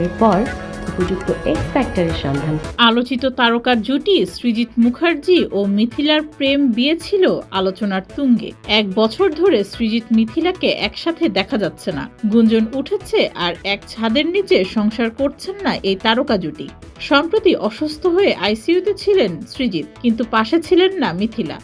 নির্বাচনের পর উপযুক্ত এক্স ফ্যাক্টরের সন্ধান। আলোচিত তারকার জুটি সৃজিত মুখার্জি ও মিথিলার প্রেম বিয়ে ছিল আলোচনার তুঙ্গে। এক বছর ধরে সৃজিত মিথিলাকে একসাথে দেখা যাচ্ছে না। গুঞ্জন উঠেছে আর এক ছাদের নিচে সংসার করছেন না এই তারকা জুটি। সম্প্রতি অসুস্থ হয়ে আইসিইউতে ছিলেন সৃজিত, কিন্তু পাশে ছিলেন না মিথিলা।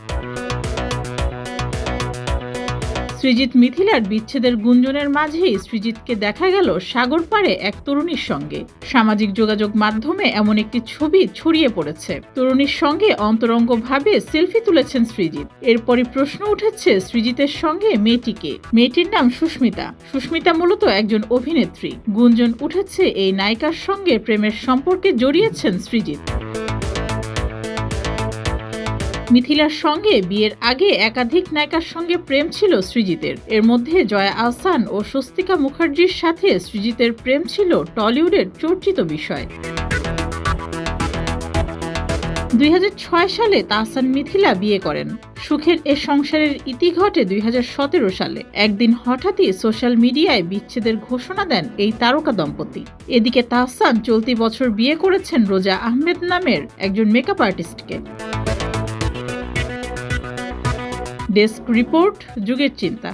সৃজিত মিথিলার বিচ্ছেদের গুঞ্জনের মাঝেই সৃজিতকে দেখা গেল সাগর পাড়ে এক তরুণীর সঙ্গে। সামাজিক যোগাযোগ মাধ্যমে এমন একটি ছবি ছড়িয়ে পড়েছে। তরুণীর সঙ্গে অন্তরঙ্গভাবে সেলফি তুলেছেন সৃজিত। এরপরই প্রশ্ন উঠেছে সৃজিতের সঙ্গে মেয়েটিকে। মেয়েটির নাম সুস্মিতা। সুস্মিতা মূলত একজন অভিনেত্রী। গুঞ্জন উঠেছে এই নায়িকার সঙ্গে প্রেমের সম্পর্কে জড়িয়েছেন সৃজিত। মিথিলার সঙ্গে বিয়ের আগে একাধিক নায়িকার সঙ্গে প্রেম ছিল সৃজিতের। এর মধ্যে জয়া আহসান ও স্বস্তিকা মুখার্জির সাথে সৃজিতের প্রেম ছিল টলিউডের চর্চিত বিষয়। দুই হাজার ছয় সালে তাহসান মিথিলা বিয়ে করেন। সুখের এ সংসারের ইতি ঘটে দুই হাজার সতেরো সালে। একদিন হঠাৎই সোশ্যাল মিডিয়ায় বিচ্ছেদের ঘোষণা দেন এই তারকা দম্পতি। এদিকে তাহসান চলতি বছর বিয়ে করেছেন রোজা আহমেদ নামের একজন মেকআপ আর্টিস্টকে। ডেস্ক রিপোর্ট যুগের চিন্তা।